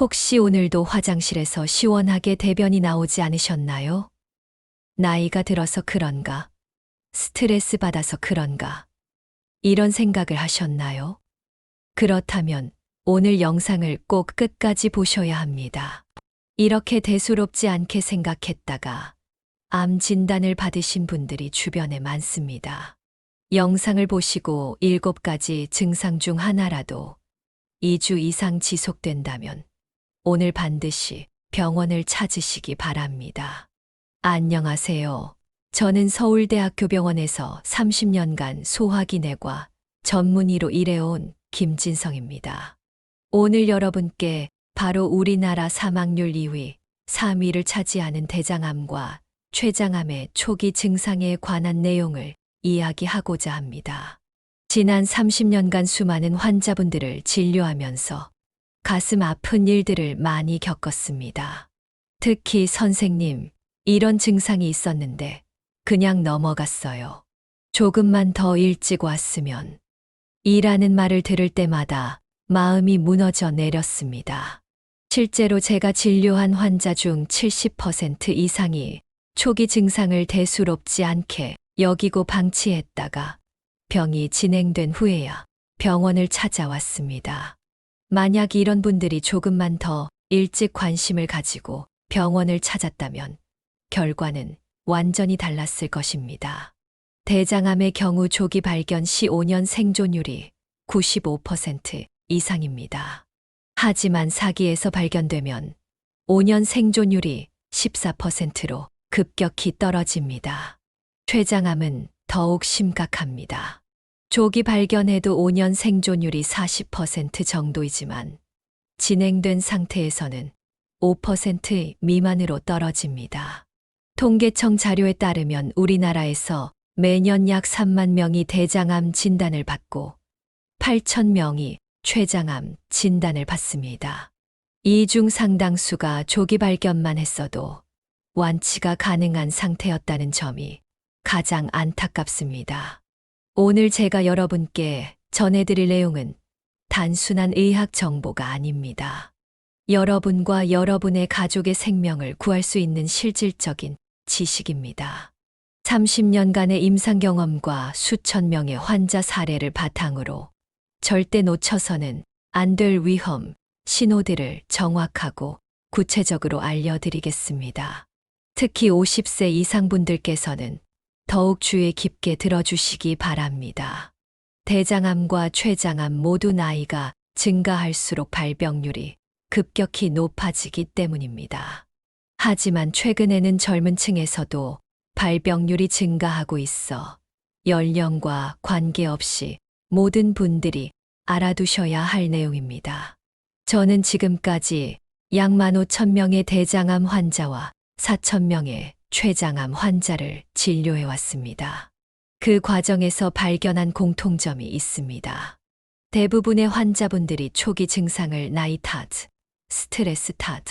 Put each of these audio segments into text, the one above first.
혹시 오늘도 화장실에서 시원하게 대변이 나오지 않으셨나요? 나이가 들어서 그런가? 스트레스 받아서 그런가? 이런 생각을 하셨나요? 그렇다면 오늘 영상을 꼭 끝까지 보셔야 합니다. 이렇게 대수롭지 않게 생각했다가 암 진단을 받으신 분들이 주변에 많습니다. 영상을 보시고 일곱 가지 증상 중 하나라도 2주 이상 지속된다면 오늘 반드시 병원을 찾으시기 바랍니다. 안녕하세요. 저는 서울대학교 병원에서 30년간 소화기내과 전문의로 일해온 김진성입니다. 오늘 여러분께 바로 우리나라 사망률 2위, 3위를 차지하는 대장암과 췌장암의 초기 증상에 관한 내용을 이야기하고자 합니다. 지난 30년간 수많은 환자분들을 진료하면서 가슴 아픈 일들을 많이 겪었습니다. 특히 선생님, 이런 증상이 있었는데 그냥 넘어갔어요. 조금만 더 일찍 왔으면. 이라는 말을 들을 때마다 마음이 무너져 내렸습니다. 실제로 제가 진료한 환자 중 70% 이상이 초기 증상을 대수롭지 않게 여기고 방치했다가 병이 진행된 후에야 병원을 찾아왔습니다. 만약 이런 분들이 조금만 더 일찍 관심을 가지고 병원을 찾았다면 결과는 완전히 달랐을 것입니다. 대장암의 경우 조기 발견 시 5년 생존율이 95% 이상입니다. 하지만 사기에서 발견되면 5년 생존율이 14%로 급격히 떨어집니다. 췌장암은 더욱 심각합니다. 조기 발견에도 5년 생존율이 40% 정도이지만 진행된 상태에서는 5% 미만으로 떨어집니다. 통계청 자료에 따르면 우리나라에서 매년 약 3만 명이 대장암 진단을 받고 8천 명이 췌장암 진단을 받습니다. 이 중 상당수가 조기 발견만 했어도 완치가 가능한 상태였다는 점이 가장 안타깝습니다. 오늘 제가 여러분께 전해드릴 내용은 단순한 의학 정보가 아닙니다. 여러분과 여러분의 가족의 생명을 구할 수 있는 실질적인 지식입니다. 30년간의 임상 경험과 수천 명의 환자 사례를 바탕으로 절대 놓쳐서는 안 될 위험, 신호들을 정확하고 구체적으로 알려드리겠습니다. 특히 50세 이상 분들께서는 더욱 주의 깊게 들어주시기 바랍니다. 대장암과 췌장암 모두 나이가 증가할수록 발병률이 급격히 높아지기 때문입니다. 하지만 최근에는 젊은 층에서도 발병률이 증가하고 있어 연령과 관계없이 모든 분들이 알아두셔야 할 내용입니다. 저는 지금까지 약 15,000명의 대장암 환자와 4,000명의 췌장암 환자를 진료해 왔습니다. 그 과정에서 발견한 공통점이 있습니다. 대부분의 환자분들이 초기 증상을 나이 탓, 스트레스 탓,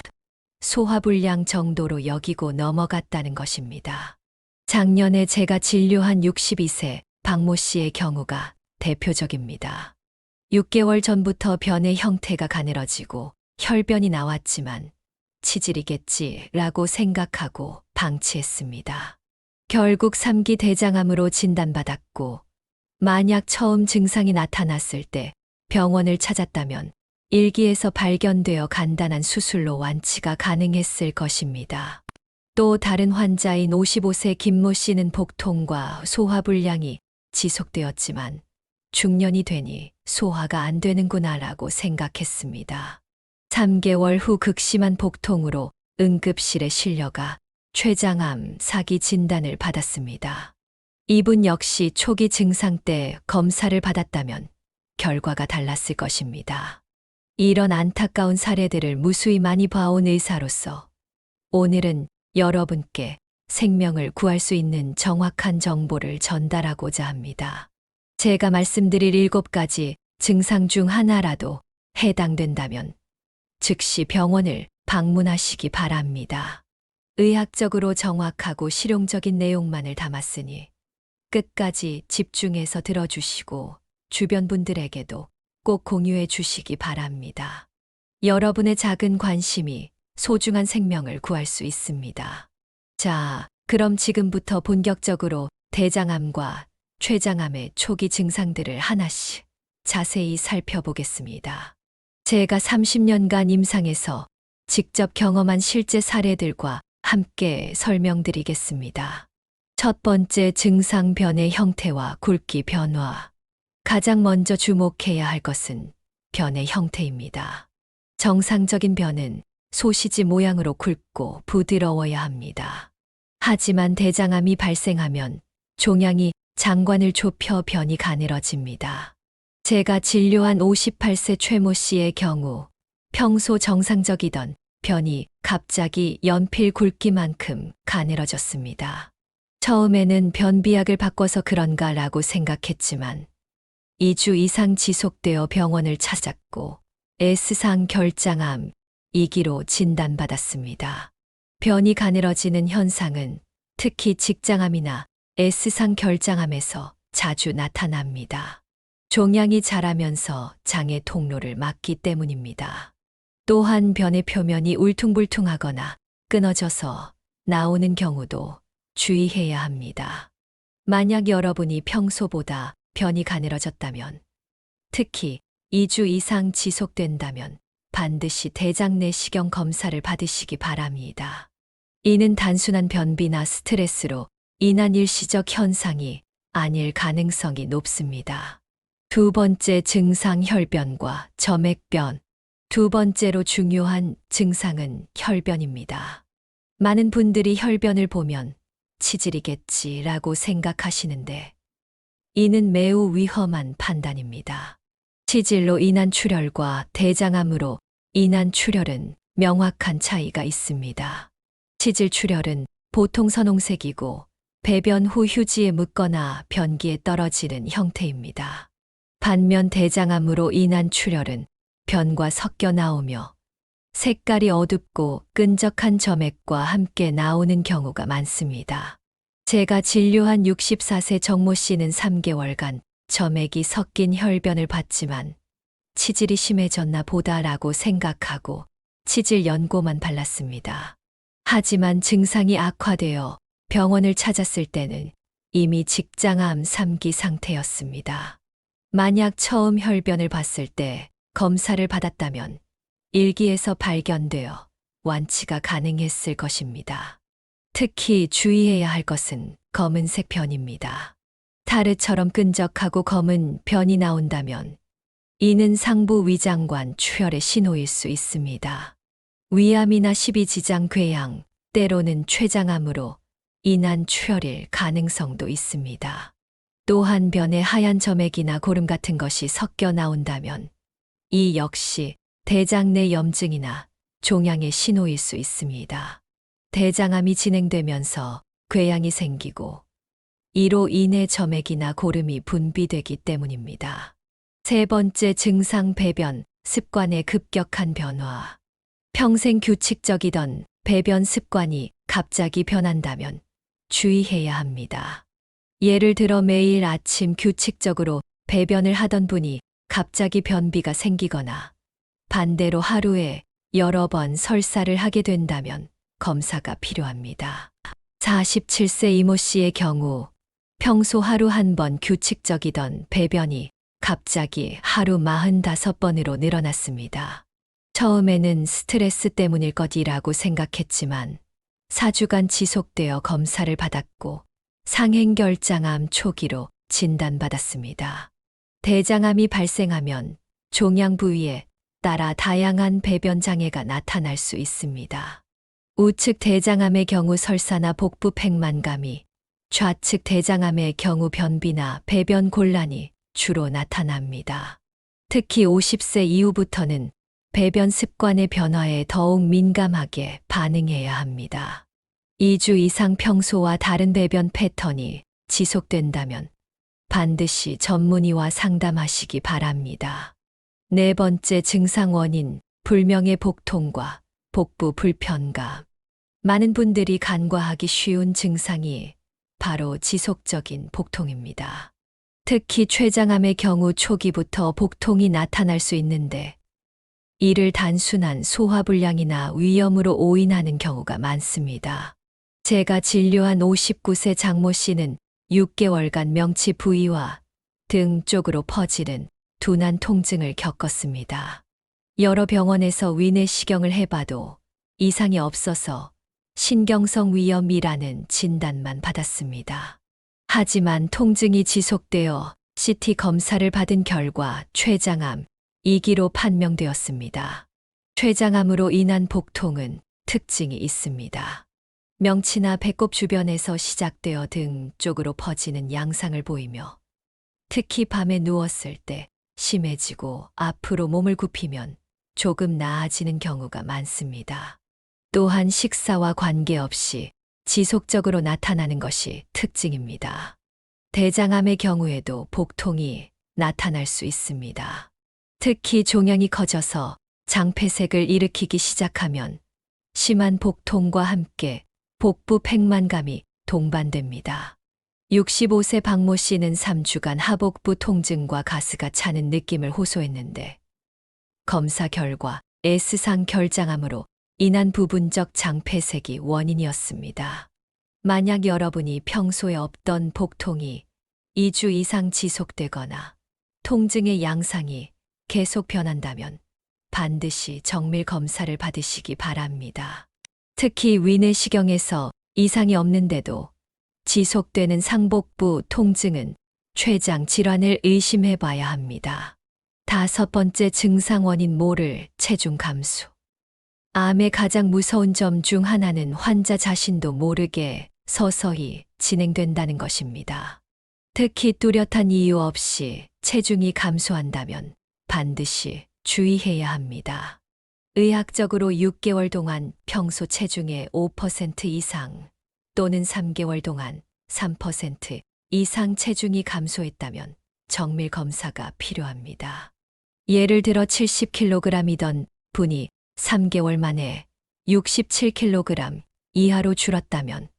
소화불량 정도로 여기고 넘어갔다는 것입니다. 작년에 제가 진료한 62세 박모 씨의 경우가 대표적입니다. 6개월 전부터 변의 형태가 가늘어지고 혈변이 나왔지만 치질이겠지라고 생각하고 방치했습니다. 결국 3기 대장암으로 진단받았고 만약 처음 증상이 나타났을 때 병원을 찾았다면 1기에서 발견되어 간단한 수술로 완치가 가능했을 것입니다. 또 다른 환자인 55세 김모 씨는 복통과 소화불량이 지속되었지만 중년이 되니 소화가 안 되는구나라고 생각했습니다. 3개월 후 극심한 복통으로 응급실에 실려가 췌장암 사기 진단을 받았습니다. 이분 역시 초기 증상 때 검사를 받았다면 결과가 달랐을 것입니다. 이런 안타까운 사례들을 무수히 많이 봐온 의사로서 오늘은 여러분께 생명을 구할 수 있는 정확한 정보를 전달하고자 합니다. 제가 말씀드릴 일곱 가지 증상 중 하나라도 해당된다면 즉시 병원을 방문하시기 바랍니다. 의학적으로 정확하고 실용적인 내용만을 담았으니 끝까지 집중해서 들어주시고 주변 분들에게도 꼭 공유해 주시기 바랍니다. 여러분의 작은 관심이 소중한 생명을 구할 수 있습니다. 자, 그럼 지금부터 본격적으로 대장암과 췌장암의 초기 증상들을 하나씩 자세히 살펴보겠습니다. 제가 30년간 임상에서 직접 경험한 실제 사례들과 함께 설명드리겠습니다. 첫 번째 증상 변의 형태와 굵기 변화. 가장 먼저 주목해야 할 것은 변의 형태입니다. 정상적인 변은 소시지 모양으로 굵고 부드러워야 합니다. 하지만 대장암이 발생하면 종양이 장관을 좁혀 변이 가늘어집니다. 제가 진료한 58세 최모 씨의 경우 평소 정상적이던 변이 갑자기 연필 굵기만큼 가늘어졌습니다. 처음에는 변비약을 바꿔서 그런가라고 생각했지만 2주 이상 지속되어 병원을 찾았고 S상 결장암 2기로 진단받았습니다. 변이 가늘어지는 현상은 특히 직장암이나 S상 결장암에서 자주 나타납니다. 종양이 자라면서 장의 통로를 막기 때문입니다. 또한 변의 표면이 울퉁불퉁하거나 끊어져서 나오는 경우도 주의해야 합니다. 만약 여러분이 평소보다 변이 가늘어졌다면, 특히 2주 이상 지속된다면 반드시 대장 내시경 검사를 받으시기 바랍니다. 이는 단순한 변비나 스트레스로 인한 일시적 현상이 아닐 가능성이 높습니다. 두 번째 증상 혈변과 점액변. 두 번째로 중요한 증상은 혈변입니다. 많은 분들이 혈변을 보면 치질이겠지라고 생각하시는데 이는 매우 위험한 판단입니다. 치질로 인한 출혈과 대장암으로 인한 출혈은 명확한 차이가 있습니다. 치질 출혈은 보통 선홍색이고 배변 후 휴지에 묻거나 변기에 떨어지는 형태입니다. 반면 대장암으로 인한 출혈은 변과 섞여 나오며 색깔이 어둡고 끈적한 점액과 함께 나오는 경우가 많습니다. 제가 진료한 64세 정모 씨는 3개월간 점액이 섞인 혈변을 봤지만 치질이 심해졌나 보다라고 생각하고 치질 연고만 발랐습니다. 하지만 증상이 악화되어 병원을 찾았을 때는 이미 직장암 3기 상태였습니다. 만약 처음 혈변을 봤을 때 검사를 받았다면 1기에서 발견되어 완치가 가능했을 것입니다. 특히 주의해야 할 것은 검은색 변입니다. 타르처럼 끈적하고 검은 변이 나온다면 이는 상부 위장관 출혈의 신호일 수 있습니다. 위암이나 십이지장 궤양, 때로는 췌장암으로 인한 출혈일 가능성도 있습니다. 또한 변에 하얀 점액이나 고름 같은 것이 섞여 나온다면 이 역시 대장 내 염증이나 종양의 신호일 수 있습니다. 대장암이 진행되면서 궤양이 생기고 이로 인해 점액이나 고름이 분비되기 때문입니다. 세 번째 증상 배변, 습관의 급격한 변화. 평생 규칙적이던 배변 습관이 갑자기 변한다면 주의해야 합니다. 예를 들어 매일 아침 규칙적으로 배변을 하던 분이 갑자기 변비가 생기거나 반대로 하루에 여러 번 설사를 하게 된다면 검사가 필요합니다. 47세 이모 씨의 경우 평소 하루 한 번 규칙적이던 배변이 갑자기 하루 45번으로 늘어났습니다. 처음에는 스트레스 때문일 것이라고 생각했지만 4주간 지속되어 검사를 받았고 상행결장암 초기로 진단받았습니다. 대장암이 발생하면 종양 부위에 따라 다양한 배변 장애가 나타날 수 있습니다. 우측 대장암의 경우 설사나 복부 팽만감이, 좌측 대장암의 경우 변비나 배변 곤란이 주로 나타납니다. 특히 50세 이후부터는 배변 습관의 변화에 더욱 민감하게 반응해야 합니다. 2주 이상 평소와 다른 배변 패턴이 지속된다면 반드시 전문의와 상담하시기 바랍니다. 네 번째 증상 원인, 불명의 복통과 복부 불편감. 많은 분들이 간과하기 쉬운 증상이 바로 지속적인 복통입니다. 특히 췌장암의 경우 초기부터 복통이 나타날 수 있는데 이를 단순한 소화불량이나 위염으로 오인하는 경우가 많습니다. 제가 진료한 59세 장모 씨는 6개월간 명치 부위와 등 쪽으로 퍼지는 둔한 통증을 겪었습니다. 여러 병원에서 위내시경을 해봐도 이상이 없어서 신경성 위염이라는 진단만 받았습니다. 하지만 통증이 지속되어 CT 검사를 받은 결과 췌장암 2기로 판명되었습니다. 췌장암으로 인한 복통은 특징이 있습니다. 명치나 배꼽 주변에서 시작되어 등 쪽으로 퍼지는 양상을 보이며 특히 밤에 누웠을 때 심해지고 앞으로 몸을 굽히면 조금 나아지는 경우가 많습니다. 또한 식사와 관계없이 지속적으로 나타나는 것이 특징입니다. 대장암의 경우에도 복통이 나타날 수 있습니다. 특히 종양이 커져서 장폐색을 일으키기 시작하면 심한 복통과 함께 복부 팽만감이 동반됩니다. 65세 박모 씨는 3주간 하복부 통증과 가스가 차는 느낌을 호소했는데 검사 결과 S상 결장암으로 인한 부분적 장폐색이 원인이었습니다. 만약 여러분이 평소에 없던 복통이 2주 이상 지속되거나 통증의 양상이 계속 변한다면 반드시 정밀 검사를 받으시기 바랍니다. 특히 위내시경에서 이상이 없는데도 지속되는 상복부 통증은 췌장 질환을 의심해 봐야 합니다. 다섯 번째 증상 원인 모를 체중 감소. 암의 가장 무서운 점 중 하나는 환자 자신도 모르게 서서히 진행된다는 것입니다. 특히 뚜렷한 이유 없이 체중이 감소한다면 반드시 주의해야 합니다. 의학적으로 6개월 동안 평소 체중의 5% 이상 또는 3개월 동안 3% 이상 체중이 감소했다면 정밀 검사가 필요합니다. 예를 들어 70kg이던 분이 3개월 만에 67kg 이하로 줄었다면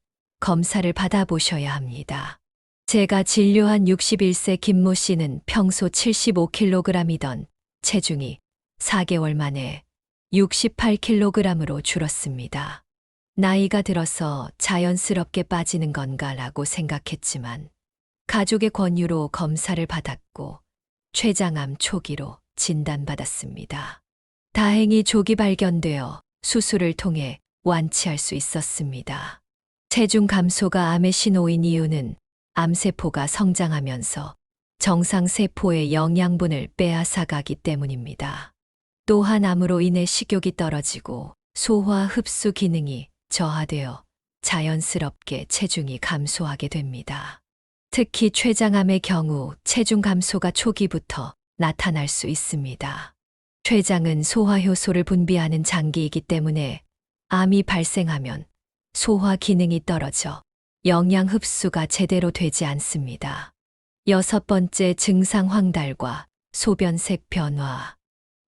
검사를 받아보셔야 합니다. 제가 진료한 61세 김모 씨는 평소 75kg이던 체중이 4개월 만에 68kg으로 줄었습니다. 나이가 들어서 자연스럽게 빠지는 건가라고 생각했지만 가족의 권유로 검사를 받았고 췌장암 초기로 진단받았습니다. 다행히 조기 발견되어 수술을 통해 완치할 수 있었습니다. 체중 감소가 암의 신호인 이유는 암세포가 성장하면서 정상세포의 영양분을 빼앗아가기 때문입니다. 또한 암으로 인해 식욕이 떨어지고 소화 흡수 기능이 저하되어 자연스럽게 체중이 감소하게 됩니다. 특히 췌장암의 경우 체중 감소가 초기부터 나타날 수 있습니다. 췌장은 소화효소를 분비하는 장기이기 때문에 암이 발생하면 소화 기능이 떨어져 영양 흡수가 제대로 되지 않습니다. 여섯 번째 증상 황달과 소변색 변화.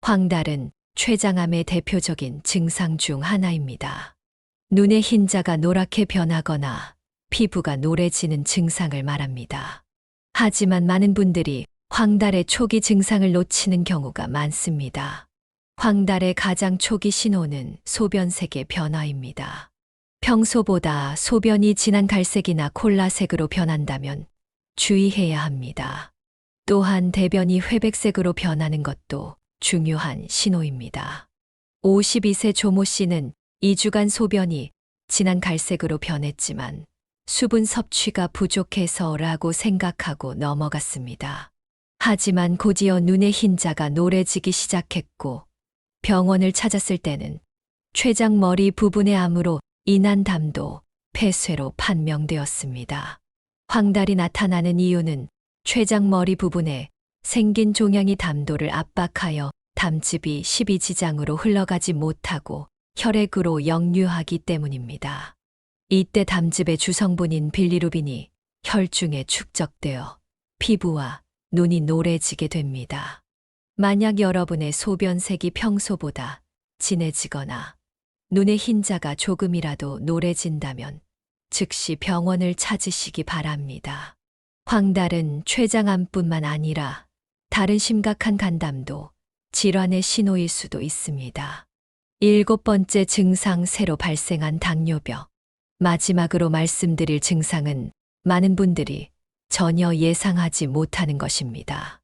황달은 췌장암의 대표적인 증상 중 하나입니다. 눈의 흰자가 노랗게 변하거나 피부가 노래지는 증상을 말합니다. 하지만 많은 분들이 황달의 초기 증상을 놓치는 경우가 많습니다. 황달의 가장 초기 신호는 소변색의 변화입니다. 평소보다 소변이 진한 갈색이나 콜라색으로 변한다면 주의해야 합니다. 또한 대변이 회백색으로 변하는 것도 중요한 신호입니다. 52세 조모 씨는 2주간 소변이 진한 갈색으로 변했지만 수분 섭취가 부족해서라고 생각하고 넘어갔습니다. 하지만 곧이어 눈의 흰자가 노래지기 시작했고 병원을 찾았을 때는 췌장 머리 부분의 암으로 인한 담도 폐쇄로 판명되었습니다. 황달이 나타나는 이유는 췌장 머리 부분에 생긴 종양이 담도를 압박하여 담즙이 12지장으로 흘러가지 못하고 혈액으로 역류하기 때문입니다. 이때 담즙의 주성분인 빌리루빈이 혈중에 축적되어 피부와 눈이 노래지게 됩니다. 만약 여러분의 소변색이 평소보다 진해지거나 눈의 흰자가 조금이라도 노래진다면 즉시 병원을 찾으시기 바랍니다. 황달은 췌장암뿐만 아니라 다른 심각한 간담도 질환의 신호일 수도 있습니다. 일곱 번째 증상 새로 발생한 당뇨병. 마지막으로 말씀드릴 증상은 많은 분들이 전혀 예상하지 못하는 것입니다.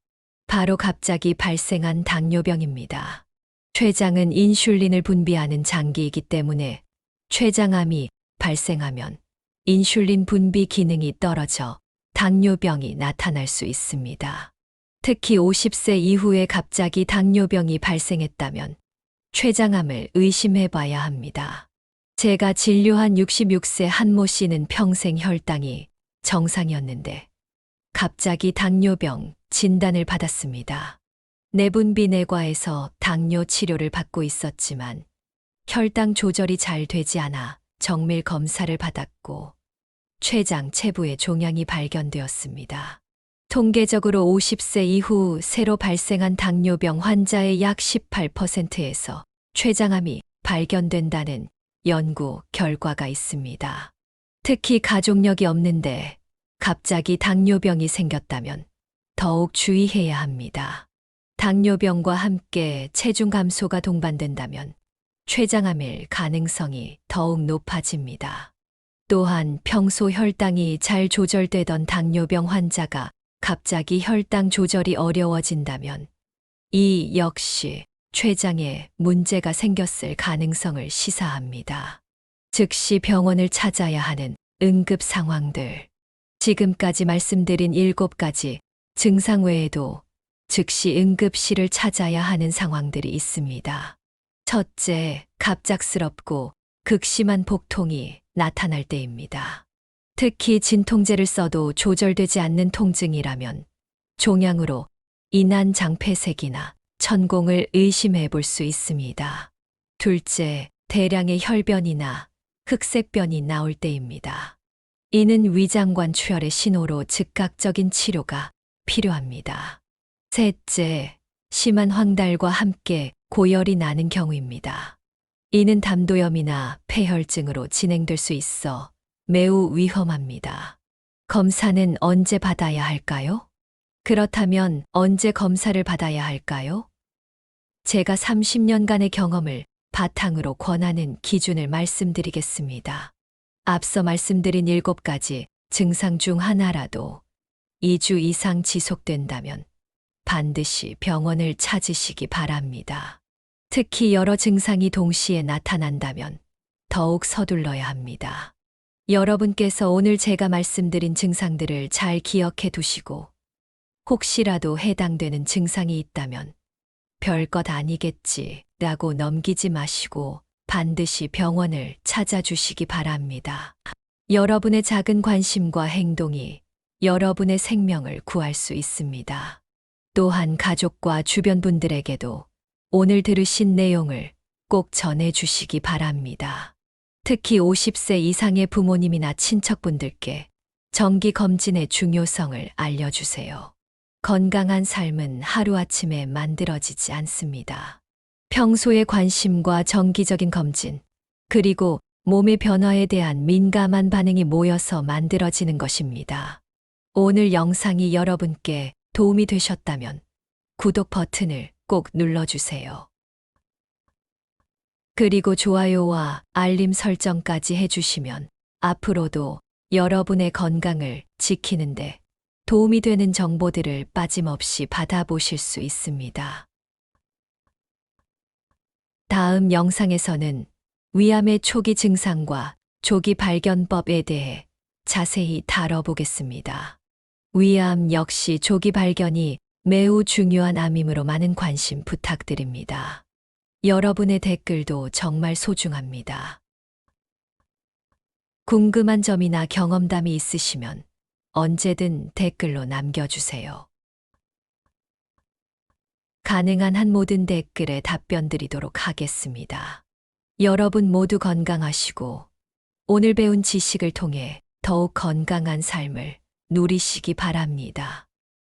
바로 갑자기 발생한 당뇨병입니다. 췌장은 인슐린을 분비하는 장기이기 때문에 췌장암이 발생하면 인슐린 분비 기능이 떨어져 당뇨병이 나타날 수 있습니다. 특히 50세 이후에 갑자기 당뇨병이 발생했다면 췌장암을 의심해 봐야 합니다. 제가 진료한 66세 한모 씨는 평생 혈당이 정상이었는데 갑자기 당뇨병 진단을 받았습니다. 내분비 내과에서 당뇨 치료를 받고 있었지만 혈당 조절이 잘 되지 않아 정밀 검사를 받았고 췌장 체부의 종양이 발견되었습니다. 통계적으로 50세 이후 새로 발생한 당뇨병 환자의 약 18%에서 췌장암이 발견된다는 연구 결과가 있습니다. 특히 가족력이 없는데 갑자기 당뇨병이 생겼다면 더욱 주의해야 합니다. 당뇨병과 함께 체중 감소가 동반된다면 췌장암일 가능성이 더욱 높아집니다. 또한 평소 혈당이 잘 조절되던 당뇨병 환자가 갑자기 혈당 조절이 어려워진다면 이 역시 췌장에 문제가 생겼을 가능성을 시사합니다. 즉시 병원을 찾아야 하는 응급 상황들. 지금까지 말씀드린 7가지 증상 외에도 즉시 응급실을 찾아야 하는 상황들이 있습니다. 첫째, 갑작스럽고 극심한 복통이 나타날 때입니다. 특히 진통제를 써도 조절되지 않는 통증이라면 종양으로 인한 장폐색이나 천공을 의심해 볼 수 있습니다. 둘째, 대량의 혈변이나 흑색변이 나올 때입니다. 이는 위장관 출혈의 신호로 즉각적인 치료가 필요합니다. 셋째, 심한 황달과 함께 고열이 나는 경우입니다. 이는 담도염이나 폐혈증으로 진행될 수 있어 매우 위험합니다. 검사는 언제 받아야 할까요? 그렇다면 언제 검사를 받아야 할까요? 제가 30년간의 경험을 바탕으로 권하는 기준을 말씀드리겠습니다. 앞서 말씀드린 7가지 증상 중 하나라도 2주 이상 지속된다면 반드시 병원을 찾으시기 바랍니다. 특히 여러 증상이 동시에 나타난다면 더욱 서둘러야 합니다. 여러분께서 오늘 제가 말씀드린 증상들을 잘 기억해 두시고 혹시라도 해당되는 증상이 있다면 별것 아니겠지 라고 넘기지 마시고 반드시 병원을 찾아주시기 바랍니다. 여러분의 작은 관심과 행동이 여러분의 생명을 구할 수 있습니다. 또한 가족과 주변 분들에게도 오늘 들으신 내용을 꼭 전해 주시기 바랍니다. 특히 50세 이상의 부모님이나 친척분들께 정기 검진의 중요성을 알려주세요. 건강한 삶은 하루아침에 만들어지지 않습니다. 평소의 관심과 정기적인 검진, 그리고 몸의 변화에 대한 민감한 반응이 모여서 만들어지는 것입니다. 오늘 영상이 여러분께 도움이 되셨다면 구독 버튼을 꼭 눌러주세요. 그리고 좋아요와 알림 설정까지 해주시면 앞으로도 여러분의 건강을 지키는데 도움이 되는 정보들을 빠짐없이 받아보실 수 있습니다. 다음 영상에서는 위암의 초기 증상과 조기 발견법에 대해 자세히 다뤄보겠습니다. 위암 역시 조기 발견이 매우 중요한 암이므로 많은 관심 부탁드립니다. 여러분의 댓글도 정말 소중합니다. 궁금한 점이나 경험담이 있으시면 언제든 댓글로 남겨주세요. 가능한 한 모든 댓글에 답변 드리도록 하겠습니다. 여러분 모두 건강하시고 오늘 배운 지식을 통해 더욱 건강한 삶을 누리시기 바랍니다.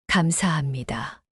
감사합니다.